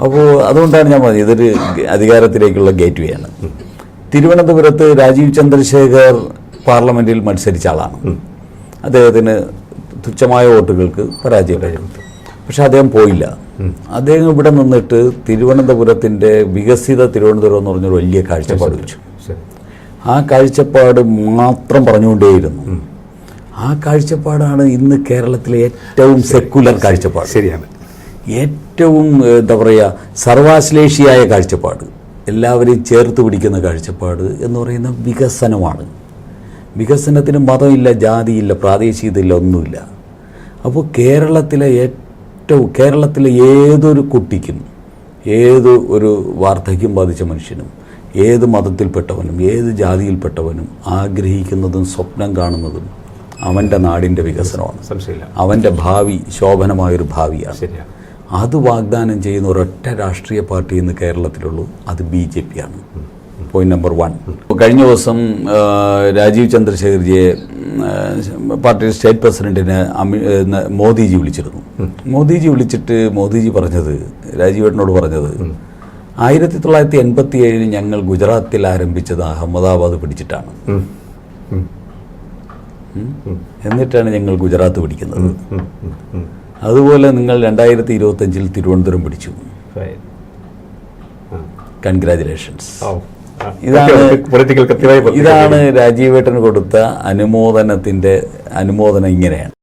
അപ്പോൾ അതുകൊണ്ടാണ് ഞാൻ പറഞ്ഞത് ഇതൊരു അധികാരത്തിലേക്കുള്ള ഗേറ്റ് വേ ആണ്. തിരുവനന്തപുരത്ത് രാജീവ് ചന്ദ്രശേഖർ പാർലമെന്റിൽ മത്സരിച്ച ആളാണ്. അദ്ദേഹത്തിന് തുച്ഛമായ വോട്ടുകൾക്ക് പരാജയപ്പെട്ടു. പക്ഷെ അദ്ദേഹം പോയില്ല. അദ്ദേഹം ഇവിടെ നിന്നിട്ട് തിരുവനന്തപുരത്തിന്റെ വികസിത തിരുവനന്തപുരം എന്ന് പറഞ്ഞൊരു വലിയ കാഴ്ചപ്പാട് വെച്ചു. ആ കാഴ്ചപ്പാട് മാത്രം പറഞ്ഞുകൊണ്ടേയിരുന്നു. ആ കാഴ്ചപ്പാടാണ് ഇന്ന് കേരളത്തിലെ ഏറ്റവും സെക്കുലർ കാഴ്ചപ്പാട്. ശരിയാണ്. ഏറ്റവും എന്താ പറയുക സർവാശ്ലേഷിയായ കാഴ്ചപ്പാട് എല്ലാവരെയും ചേർത്ത് പിടിക്കുന്ന കാഴ്ചപ്പാട് എന്ന് പറയുന്ന വികസനമാണ്. വികസനത്തിന് മതമില്ല ജാതിയില്ല പ്രാദേശികതയില്ല ഒന്നുമില്ല. അപ്പോൾ കേരളത്തിലെ ഏറ്റവും കേരളത്തിലെ ഏതൊരു കുട്ടിക്കും ഏത് ഒരു വാർദ്ധക്യം ബാധിച്ച മനുഷ്യനും ഏത് മതത്തിൽപ്പെട്ടവനും ഏത് ജാതിയിൽപ്പെട്ടവനും ആഗ്രഹിക്കുന്നതും സ്വപ്നം കാണുന്നതും അവന്റെ നാടിന്റെ വികസനമാണ്. അവന്റെ ഭാവി ശോഭനമായൊരു ഭാവിയാണ്. ശരിയാണ് അത് വാഗ്ദാനം ചെയ്യുന്ന ഒരൊറ്റ രാഷ്ട്രീയ പാർട്ടി ഇന്ന് കേരളത്തിലുള്ളൂ. അത് ബി ജെ പി ആണ് പോയിന്റ് നമ്പർ വൺ കഴിഞ്ഞ ദിവസം രാജീവ് ചന്ദ്രശേഖർജിയെ പാർട്ടിയുടെ പാർട്ടി സ്റ്റേറ്റ് പ്രസിഡന്റിനെ അമി മോദിജി വിളിച്ചിരുന്നു. മോദിജി വിളിച്ചിട്ട് മോദിജി പറഞ്ഞത് രാജീവേട്ടനോട് പറഞ്ഞത് ആയിരത്തി തൊള്ളായിരത്തി എൺപത്തി ഏഴിൽ ഞങ്ങൾ ഗുജറാത്തിൽ ആരംഭിച്ചത് അഹമ്മദാബാദ് പിടിച്ചിട്ടാണ്. എന്നിട്ടാണ് ഞങ്ങൾ ഗുജറാത്ത് പിടിക്കുന്നത്. അതുപോലെ നിങ്ങൾ രണ്ടായിരത്തി ഇരുപത്തഞ്ചിൽ തിരുവനന്തപുരം പിടിച്ചു. കൺഗ്രാജുലേഷൻസ്. കൺഗ്രാചുലേഷൻസ്. ഇതാണ് ഇതാണ് രാജീവേട്ടന് കൊടുത്ത അനുമോദനത്തിന്റെ അനുമോദനം ഇങ്ങനെയാണ്.